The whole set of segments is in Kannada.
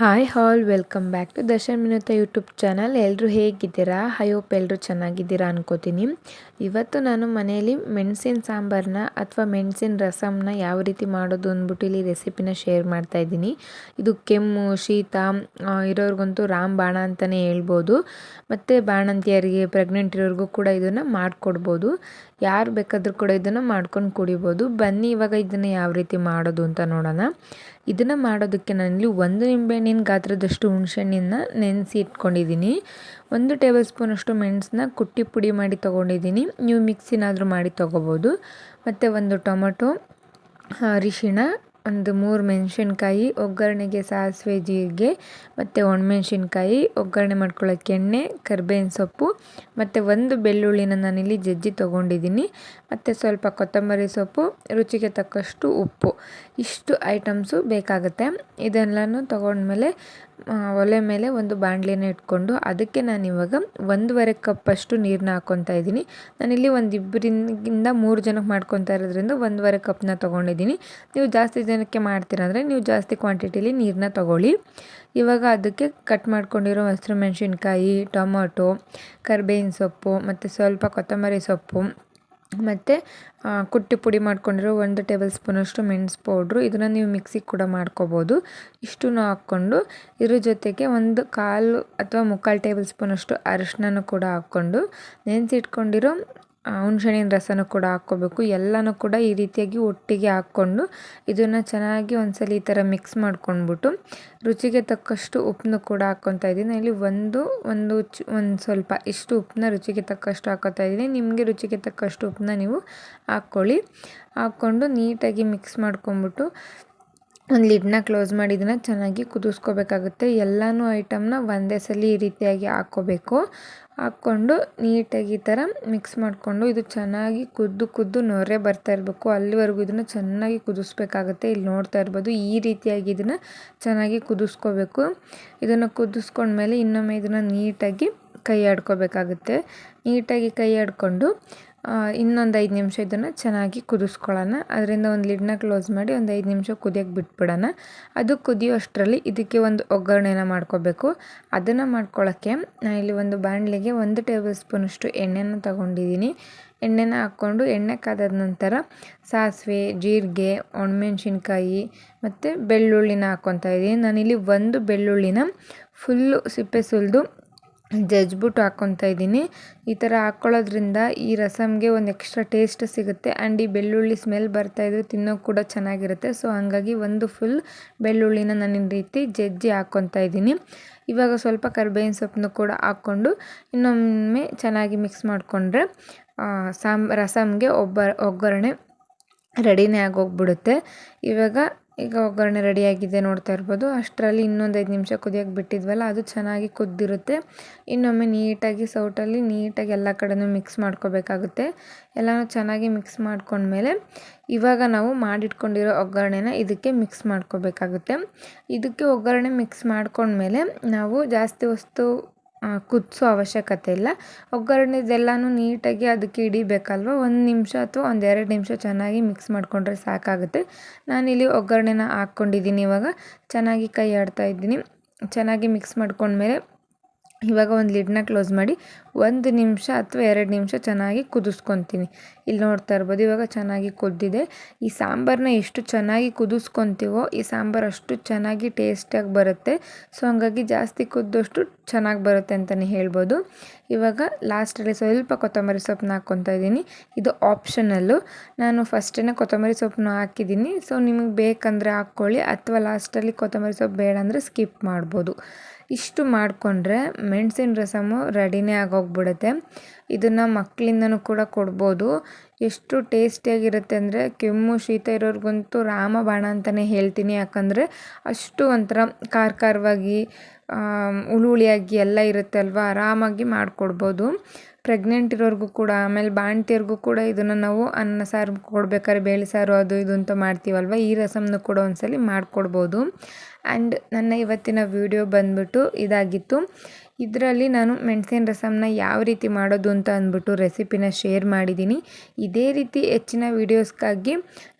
Hi all, welcome back to Darshan ಮಿನತ YouTube channel. ಎಲ್ಲರೂ ಹೇಗಿದ್ದೀರಾ? ಐ ಎಲ್ಲರೂ ಚೆನ್ನಾಗಿದ್ದೀರಾ ಅನ್ಕೋತೀನಿ. ಇವತ್ತು ನಾನು ಮನೆಯಲ್ಲಿ ಮೆಣಸಿನ ಸಾಂಬಾರನ್ನ ಅಥವಾ ಮೆಣಸಿನ ರಸಮ್ನ ಯಾವ ರೀತಿ ಮಾಡೋದು ಅಂದ್ಬಿಟ್ಟು ಇಲ್ಲಿ ರೆಸಿಪಿನ ಶೇರ್ ಮಾಡ್ತಾ ಇದ್ದೀನಿ. ಇದು ಕೆಮ್ಮು, ಶೀತ ಇರೋರಿಗಂತೂ ರಾಮ್ ಬಾಣ ಅಂತಲೇ ಹೇಳ್ಬೋದು. ಮತ್ತು ಬಾಣಂತಿಯರಿಗೆ ಪ್ರೆಗ್ನೆಂಟ್ ಇರೋರಿಗೂ ಕೂಡ ಇದನ್ನು ಮಾಡಿಕೊಡ್ಬೋದು. ಯಾರು ಬೇಕಾದರೂ ಕೂಡ ಇದನ್ನು ಮಾಡ್ಕೊಂಡು ಕುಡಿಬೋದು. ಬನ್ನಿ, ಇವಾಗ ಇದನ್ನು ಯಾವ ರೀತಿ ಮಾಡೋದು ಅಂತ ನೋಡೋಣ. ಇದನ್ನು ಮಾಡೋದಕ್ಕೆ ನಾನಿಲ್ಲಿ ಒಂದು ನಿಂಬೆಹಣ್ಣಿನ ಗಾತ್ರದಷ್ಟು ಹುಣಸೆಹಣ್ಣಿನ ನೆನೆಸಿ ಇಟ್ಕೊಂಡಿದ್ದೀನಿ. ಒಂದು ಟೇಬಲ್ ಸ್ಪೂನಷ್ಟು ಮೆಣಸನ್ನ ಕುಟ್ಟಿ ಪುಡಿ ಮಾಡಿ ತೊಗೊಂಡಿದ್ದೀನಿ. ನೀವು ಮಿಕ್ಸಿನಾದರೂ ಮಾಡಿ ತೊಗೋಬೋದು. ಮತ್ತು ಒಂದು ಟೊಮೊಟೊ ಅರಿಶಿಣ ಒಂದು ಮೂರು ಮೆಣಸಿನ್ಕಾಯಿ, ಒಗ್ಗರಣೆಗೆ ಸಾಸಿವೆ ಜೀರಿಗೆ, ಮತ್ತು ಒಣಮೆಣ್ಸಿನ್ಕಾಯಿ ಒಗ್ಗರಣೆ ಮಾಡ್ಕೊಳ್ಳೋಕ್ಕೆ ಎಣ್ಣೆ, ಕರ್ಬೇವಿನ ಸೊಪ್ಪು, ಮತ್ತು ಒಂದು ಬೆಳ್ಳುಳ್ಳಿನ ನಾನಿಲ್ಲಿ ಜಜ್ಜಿ ತೊಗೊಂಡಿದ್ದೀನಿ. ಮತ್ತು ಸ್ವಲ್ಪ ಕೊತ್ತಂಬರಿ ಸೊಪ್ಪು, ರುಚಿಗೆ ತಕ್ಕಷ್ಟು ಉಪ್ಪು. ಇಷ್ಟು ಐಟಮ್ಸು ಬೇಕಾಗುತ್ತೆ. ಇದೆಲ್ಲನೂ ತೊಗೊಂಡ್ಮೇಲೆ ಒಲೆ ಮೇಲೆ ಒಂದು ಬಾಣಲೆನ ಇಟ್ಕೊಂಡು ಅದಕ್ಕೆ ನಾನು ಇವಾಗ ಒಂದೂವರೆ ಕಪ್ಪಷ್ಟು ನೀರನ್ನ ಹಾಕ್ಕೊತಾ ಇದ್ದೀನಿ. ನಾನಿಲ್ಲಿ ಒಂದು ಇಬ್ಬರಿಂದ ಮೂರು ಜನಕ್ಕೆ ಮಾಡ್ಕೊತಾ ಇರೋದ್ರಿಂದ ಒಂದೂವರೆ ಕಪ್ನ ತೊಗೊಂಡಿದ್ದೀನಿ. ನೀವು ಜಾಸ್ತಿ ಜನಕ್ಕೆ ಮಾಡ್ತೀರ ಅಂದರೆ ನೀವು ಜಾಸ್ತಿ ಕ್ವಾಂಟಿಟಿಲಿ ನೀರನ್ನ ತೊಗೊಳ್ಳಿ. ಇವಾಗ ಅದಕ್ಕೆ ಕಟ್ ಮಾಡ್ಕೊಂಡಿರೋ ಹಸಿರು ಮೆಣಸಿನ್ಕಾಯಿ, ಟೊಮೊಟೊ, ಕರ್ಬೇವಿನ ಸೊಪ್ಪು, ಮತ್ತು ಸ್ವಲ್ಪ ಕೊತ್ತಂಬರಿ ಸೊಪ್ಪು ಮತ್ತು ಕುಟ್ಟಿ ಪುಡಿ ಮಾಡ್ಕೊಂಡಿರೋ ಒಂದು ಟೇಬಲ್ ಸ್ಪೂನಷ್ಟು ಮೆಣಸು ಪೌಡ್ರು. ಇದನ್ನು ನೀವು ಮಿಕ್ಸಿಗೆ ಕೂಡ ಮಾಡ್ಕೋಬೋದು. ಇಷ್ಟನ್ನು ಹಾಕ್ಕೊಂಡು, ಇದ್ರ ಜೊತೆಗೆ ಒಂದು ಕಾಲು ಅಥವಾ ಮುಕ್ಕಾಲು ಟೇಬಲ್ ಸ್ಪೂನಷ್ಟು ಅರಿಶಿನೂ ಕೂಡ ಹಾಕ್ಕೊಂಡು, ನೆನೆಸಿಟ್ಕೊಂಡಿರೋ ಹುಣ್ಸೆಹಣ್ಣಿನ ರಸನೂ ಕೂಡ ಹಾಕ್ಕೋಬೇಕು. ಎಲ್ಲನೂ ಕೂಡ ಈ ರೀತಿಯಾಗಿ ಒಟ್ಟಿಗೆ ಹಾಕ್ಕೊಂಡು ಇದನ್ನು ಚೆನ್ನಾಗಿ ಒಂದ್ಸಲ ಈ ಥರ ಮಿಕ್ಸ್ ಮಾಡ್ಕೊಂಡ್ಬಿಟ್ಟು ರುಚಿಗೆ ತಕ್ಕಷ್ಟು ಉಪ್ಪನ್ನು ಕೂಡ ಹಾಕ್ಕೊತಾ ಇದ್ದೀನಿ. ಇಲ್ಲಿ ಒಂದು ಒಂದು ಒಂದು ಸ್ವಲ್ಪ ಇಷ್ಟು ಉಪ್ಪನ್ನ ರುಚಿಗೆ ತಕ್ಕಷ್ಟು ಹಾಕೋತಾ ಇದ್ದೀನಿ. ನಿಮಗೆ ರುಚಿಗೆ ತಕ್ಕಷ್ಟು ಉಪ್ಪನ್ನ ನೀವು ಹಾಕ್ಕೊಳ್ಳಿ. ಹಾಕ್ಕೊಂಡು ನೀಟಾಗಿ ಮಿಕ್ಸ್ ಮಾಡ್ಕೊಂಬಿಟ್ಟು ಒಂದು ಲಿಡ್ನ ಕ್ಲೋಸ್ ಮಾಡಿ ಇದನ್ನು ಚೆನ್ನಾಗಿ ಕುದಿಸ್ಕೋಬೇಕಾಗುತ್ತೆ. ಎಲ್ಲನೂ ಐಟಮ್ನ ಒಂದೇ ಸಲ ಈ ರೀತಿಯಾಗಿ ಹಾಕ್ಕೋಬೇಕು. ಹಾಕ್ಕೊಂಡು ನೀಟಾಗಿ ಈ ಥರ ಮಿಕ್ಸ್ ಮಾಡಿಕೊಂಡು ಇದು ಚೆನ್ನಾಗಿ ಕುದ್ದು ಕುದ್ದು ನೊರೆ ಬರ್ತಾ ಇರಬೇಕು. ಅಲ್ಲಿವರೆಗೂ ಇದನ್ನು ಚೆನ್ನಾಗಿ ಕುದಿಸ್ಬೇಕಾಗುತ್ತೆ. ಇಲ್ಲಿ ನೋಡ್ತಾ ಇರ್ಬೋದು ಈ ರೀತಿಯಾಗಿ ಇದನ್ನು ಚೆನ್ನಾಗಿ ಕುದಿಸ್ಕೋಬೇಕು. ಇದನ್ನು ಕುದಿಸ್ಕೊಂಡ್ಮೇಲೆ ಇನ್ನೊಮ್ಮೆ ಇದನ್ನು ನೀಟಾಗಿ ಕೈ ಆಡ್ಕೋಬೇಕಾಗುತ್ತೆ ನೀಟಾಗಿ ಕೈ ಆಡಿಕೊಂಡು ಇನ್ನೊಂದು ಐದು ನಿಮಿಷ ಇದನ್ನು ಚೆನ್ನಾಗಿ ಕುದಿಸ್ಕೊಳ್ಳೋಣ. ಅದರಿಂದ ಒಂದು ಲಿಡ್ನ ಕ್ಲೋಸ್ ಮಾಡಿ ಒಂದು ಐದು ನಿಮಿಷ ಕುದಿಯೋಕ್ಕೆ ಬಿಟ್ಬಿಡೋಣ. ಅದು ಕುದಿಯೋ ಅಷ್ಟರಲ್ಲಿ ಇದಕ್ಕೆ ಒಂದು ಒಗ್ಗರಣೆನ ಮಾಡ್ಕೋಬೇಕು. ಅದನ್ನು ಮಾಡ್ಕೊಳ್ಳೋಕ್ಕೆ ನಾನು ಇಲ್ಲಿ ಒಂದು ಬಾಣಲಿಗೆ ಒಂದು ಟೇಬಲ್ ಸ್ಪೂನಷ್ಟು ಎಣ್ಣೆನ ತೊಗೊಂಡಿದ್ದೀನಿ ಎಣ್ಣೆನ ಹಾಕ್ಕೊಂಡು ಎಣ್ಣೆ ಕಾದಾದ ನಂತರ ಸಾಸಿವೆ, ಜೀರಿಗೆ, ಒಣಮೆಣ್ಸಿನ್ಕಾಯಿ ಮತ್ತು ಬೆಳ್ಳುಳ್ಳಿನ ಹಾಕ್ಕೊತಾ ಇದ್ದೀನಿ ನಾನಿಲ್ಲಿ ಒಂದು ಬೆಳ್ಳುಳ್ಳಿನ ಫುಲ್ಲು ಸಿಪ್ಪೆ ಸುಲಿದು ಜಜ್ಬಿಟ್ಟು ಹಾಕ್ಕೊತಾ ಇದ್ದೀನಿ. ಈ ಥರ ಹಾಕ್ಕೊಳ್ಳೋದ್ರಿಂದ ಈ ರಸಮ್ಗೆ ಒಂದು ಎಕ್ಸ್ಟ್ರಾ ಟೇಸ್ಟ್ ಸಿಗುತ್ತೆ. ಆ್ಯಂಡ್ ಈ ಬೆಳ್ಳುಳ್ಳಿ ಸ್ಮೆಲ್ ಬರ್ತಾಯಿದ್ರೆ ತಿನ್ನೋಕೆ ಕೂಡ ಚೆನ್ನಾಗಿರುತ್ತೆ. ಸೊ ಹಾಗಾಗಿ ಒಂದು ಫುಲ್ ಬೆಳ್ಳುಳ್ಳಿನ ನಾನು ಈ ರೀತಿ ಜಜ್ಜಿ ಹಾಕ್ಕೊತಾ ಇದ್ದೀನಿ. ಇವಾಗ ಸ್ವಲ್ಪ ಕರ್ಬೇವಿನ ಸೊಪ್ಪನ್ನು ಕೂಡ ಹಾಕ್ಕೊಂಡು ಇನ್ನೊಮ್ಮೆ ಚೆನ್ನಾಗಿ ಮಿಕ್ಸ್ ಮಾಡಿಕೊಂಡ್ರೆ ಸಾಂಬ್ ರಸಮ್ಗೆ ಒಬ್ಬ, ಒಗ್ಗರಣೆ ರೆಡಿನೇ ಆಗೋಗ್ಬಿಡುತ್ತೆ ಇವಾಗ ಈಗ ಒಗ್ಗರಣೆ ರೆಡಿಯಾಗಿದೆ ನೋಡ್ತಾ ಇರ್ಬೋದು. ಅಷ್ಟರಲ್ಲಿ ಇನ್ನೊಂದು ಐದು ನಿಮಿಷ ಕುದಿಯೋಕೆ ಬಿಟ್ಟಿದ್ವಲ್ಲ, ಅದು ಚೆನ್ನಾಗಿ ಕುದ್ದಿರುತ್ತೆ. ಇನ್ನೊಮ್ಮೆ ನೀಟಾಗಿ ಸೌಟಲ್ಲಿ ನೀಟಾಗಿ ಎಲ್ಲ ಕಡೆನೂ ಮಿಕ್ಸ್ ಮಾಡ್ಕೋಬೇಕಾಗುತ್ತೆ. ಎಲ್ಲನೂ ಚೆನ್ನಾಗಿ ಮಿಕ್ಸ್ ಮಾಡ್ಕೊಂಡ್ಮೇಲೆ ಇವಾಗ ನಾವು ಮಾಡಿಟ್ಕೊಂಡಿರೋ ಒಗ್ಗರಣೆನ ಇದಕ್ಕೆ ಮಿಕ್ಸ್ ಮಾಡ್ಕೋಬೇಕಾಗುತ್ತೆ. ಇದಕ್ಕೆ ಒಗ್ಗರಣೆ ಮಿಕ್ಸ್ ಮಾಡ್ಕೊಂಡ್ಮೇಲೆ ನಾವು ಜಾಸ್ತಿ ವಸ್ತು ಕುದಿಸೋ ಅವಶ್ಯಕತೆ ಇಲ್ಲ. ಒಗ್ಗರಣೆದೆಲ್ಲಾನು ನೀಟಾಗಿ ಅದಕ್ಕೆ ಹಿಡಿಬೇಕಲ್ವ? ಒಂದು ನಿಮಿಷ ಅಥವಾ ಒಂದು ಎರಡು ನಿಮಿಷ ಚೆನ್ನಾಗಿ ಮಿಕ್ಸ್ ಮಾಡಿಕೊಂಡ್ರೆ ಸಾಕಾಗುತ್ತೆ. ನಾನಿಲ್ಲಿ ಒಗ್ಗರಣೆನ ಹಾಕ್ಕೊಂಡಿದ್ದೀನಿ ಇವಾಗ. ಚೆನ್ನಾಗಿ ಕೈ ಆಡ್ತಾ ಇದ್ದೀನಿ. ಚೆನ್ನಾಗಿ ಮಿಕ್ಸ್ ಮಾಡ್ಕೊಂಡ್ಮೇಲೆ ಇವಾಗ ಒಂದು ಲಿಡ್ನ ಕ್ಲೋಸ್ ಮಾಡಿ ಒಂದು ನಿಮಿಷ ಅಥವಾ ಎರಡು ನಿಮಿಷ ಚೆನ್ನಾಗಿ ಕುದಿಸ್ಕೊತೀನಿ. ಇಲ್ಲಿ ನೋಡ್ತಾ ಇರ್ಬೋದು ಇವಾಗ ಚೆನ್ನಾಗಿ ಕುದ್ದಿದೆ. ಈ ಸಾಂಬಾರನ್ನ ಎಷ್ಟು ಚೆನ್ನಾಗಿ ಕುದಿಸ್ಕೊತೀವೋ ಈ ಸಾಂಬಾರು ಅಷ್ಟು ಚೆನ್ನಾಗಿ ಟೇಸ್ಟಿಯಾಗಿ ಬರುತ್ತೆ. ಸೊ ಹಂಗಾಗಿ ಜಾಸ್ತಿ ಕುದ್ದಷ್ಟು ಚೆನ್ನಾಗಿ ಬರುತ್ತೆ ಅಂತಲೇ ಹೇಳ್ಬೋದು. ಇವಾಗ ಲಾಸ್ಟಲ್ಲಿ ಸ್ವಲ್ಪ ಕೊತ್ತಂಬರಿ ಸೊಪ್ಪನ್ನ ಹಾಕ್ಕೊತಾ ಇದ್ದೀನಿ. ಇದು ಆಪ್ಷನಲ್ಲು ನಾನು ಫಸ್ಟೇ ಕೊತ್ತಂಬರಿ ಸೊಪ್ಪನ್ನ ಹಾಕಿದ್ದೀನಿ. ಸೊ ನಿಮಗೆ ಬೇಕಂದರೆ ಹಾಕ್ಕೊಳ್ಳಿ. ಅಥವಾ ಲಾಸ್ಟಲ್ಲಿ ಕೊತ್ತಂಬರಿ ಸೊಪ್ಪು ಬೇಡ ಅಂದರೆ ಸ್ಕಿಪ್ ಮಾಡ್ಬೋದು. ಇಷ್ಟು ಮಾಡಿಕೊಂಡ್ರೆ ಮೆಣಸಿನ ರಸಮು ರೆಡಿನೇ ಆಗೋಗ್ಬಿಡುತ್ತೆ. ಇದನ್ನು ಮಕ್ಕಳಿಂದನೂ ಕೂಡ ಕೊಡ್ಬೋದು. ಎಷ್ಟು ಟೇಸ್ಟಿಯಾಗಿರುತ್ತೆ ಅಂದರೆ ಕೆಮ್ಮು, ಶೀತ ಇರೋರಿಗಂತೂ ರಾಮಬಾಣ ಅಂತಲೇ ಹೇಳ್ತೀನಿ. ಯಾಕಂದರೆ ಅಷ್ಟು ಒಂಥರ ಖಾರ ಖಾರವಾಗಿ ಹುಳಿ ಎಲ್ಲ ಇರುತ್ತೆ ಅಲ್ವಾ? ಆರಾಮಾಗಿ ಮಾಡಿಕೊಡ್ಬೋದು. ಪ್ರೆಗ್ನೆಂಟ್ ಇರೋರಿಗೂ ಕೂಡ, ಆಮೇಲೆ ಬಾಣ್ತಿಯರಿಗೂ ಕೂಡ ಇದನ್ನು ನಾವು ಅನ್ನ, ಸಾರು ಕೊಡ್ಬೇಕಾದ್ರೆ ಬೇಳೆ ಸಾರು ಅದು ಇದು ಅಂತ ಮಾಡ್ತೀವಲ್ವ? ಈ ರಸಮ್ನ ಕೂಡ ಒಂದ್ಸಲಿ ಮಾಡಿಕೊಡ್ಬೋದು. ಆ್ಯಂಡ್ ನನ್ನ ಇವತ್ತಿನ ವಿಡಿಯೋ ಬಂದ್ಬಿಟ್ಟು ಇದಾಗಿತ್ತು. ಇದರಲ್ಲಿ ನಾನು ಮೆಣಸಿನ ರಸಮ್ನ ಯಾವ ರೀತಿ ಮಾಡೋದು ಅಂತ ಅಂದ್ಬಿಟ್ಟು ರೆಸಿಪಿನ ಶೇರ್ ಮಾಡಿದ್ದೀನಿ. ಇದೇ ರೀತಿ ಹೆಚ್ಚಿನ ವೀಡಿಯೋಸ್ಗಾಗಿ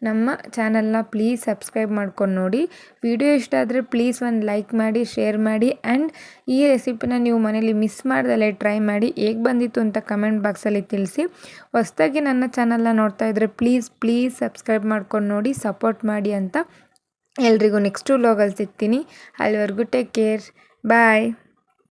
ನಮ್ಮ ಚಾನಲ್ನ ಪ್ಲೀಸ್ ಸಬ್ಸ್ಕ್ರೈಬ್ ಮಾಡ್ಕೊಂಡು ನೋಡಿ. ವಿಡಿಯೋ ಇಷ್ಟ ಆದರೆ ಪ್ಲೀಸ್ ಒಂದು ಲೈಕ್ ಮಾಡಿ, ಶೇರ್ ಮಾಡಿ ಆ್ಯಂಡ್ ಈ ರೆಸಿಪಿನ ನೀವು ಮನೇಲಿ ಮಿಸ್ ಮಾಡ್ದಲ್ಲೇ ಟ್ರೈ ಮಾಡಿ. ಹೇಗೆ ಬಂದಿತ್ತು ಅಂತ ಕಮೆಂಟ್ ಬಾಕ್ಸಲ್ಲಿ ತಿಳಿಸಿ. ಹೊಸ್ದಾಗಿ ನನ್ನ ಚಾನಲ್ನ ನೋಡ್ತಾ ಇದ್ದರೆ ಪ್ಲೀಸ್ ಪ್ಲೀಸ್ ಸಬ್ಸ್ಕ್ರೈಬ್ ಮಾಡ್ಕೊಂಡು ನೋಡಿ, ಸಪೋರ್ಟ್ ಮಾಡಿ ಅಂತ ಎಲ್ರಿಗೂ ನೆಕ್ಸ್ಟು ವ್ಲಾಗಲ್ಲಿ ಸಿಗ್ತೀನಿ. ಅಲ್ಲಿವರೆಗೂ ಟೇಕ್ ಕೇರ್ ಬಾಯ್